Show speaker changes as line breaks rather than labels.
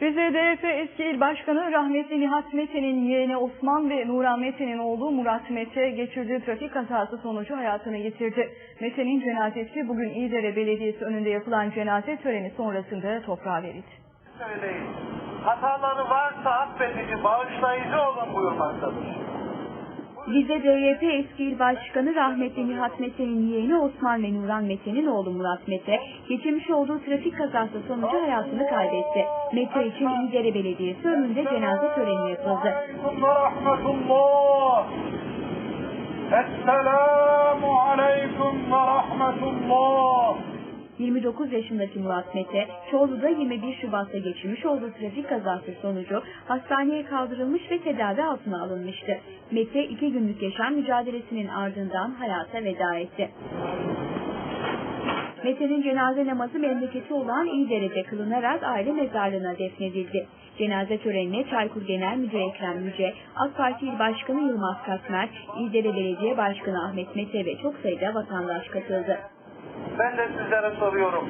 Rize DF eski il başkanı rahmetli Nihat Mete'nin yeğeni Osman ve Nuran Mete'nin oğlu Murat Mete geçirdiği trafik kazası sonucu hayatını yitirdi. Mete'nin cenazesi bugün İğdere Belediyesi önünde yapılan cenaze töreni sonrasında toprağa verildi.
söyleyin. Hataları varsa affedici, bağışlayıcı olun buyurmaktadır.
Rize DYP eski il başkanı rahmetli Nihat Mete'nin yeğeni Osman ve Nuran Mete'nin oğlu Murat Mete, geçirmiş olduğu trafik kazası sonucu hayatını kaybetti. Mete için İngere Belediyesi önünde cenaze töreni yapıldı.
Esselamu aleyküm ve rahmetullah.
29 yaşındaki Murat Mete, Çorlu'da 21 Şubat'ta geçirmiş olduğu trafik kazası sonucu hastaneye kaldırılmış ve tedavi altına alınmıştı. Mete iki günlük yaşam mücadelesinin ardından hayata veda etti. Mete'nin cenaze namazı memleketi olan İğdere'de kılınarak aile mezarlığına defnedildi. Cenaze törenine Çaykur Genel Müdürü Ekrem Yüce, AK Parti İl Başkanı Yılmaz Kasmer, İğdere Belediye Başkanı Ahmet Mete ve çok sayıda vatandaş katıldı.
Ben de sizlere soruyorum.